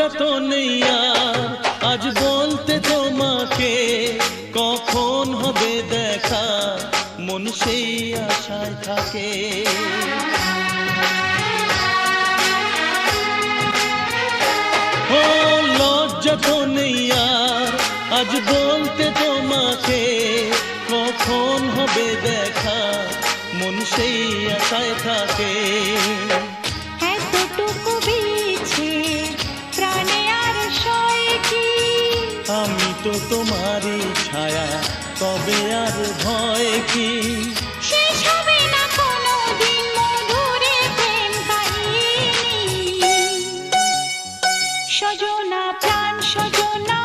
লজ্জা তো আজ বলতে তোমাকে কখন হবে দেখা, মন সেই আশায় থাকে। ও লজ্জা তো নেই আজ বলতে তোমাকে কখন হবে দেখা, মন সেই আশায় থাকে। আমি তো তোমারই ছায়া তবে আর ভয় কি? সজনা প্রাণ সজনা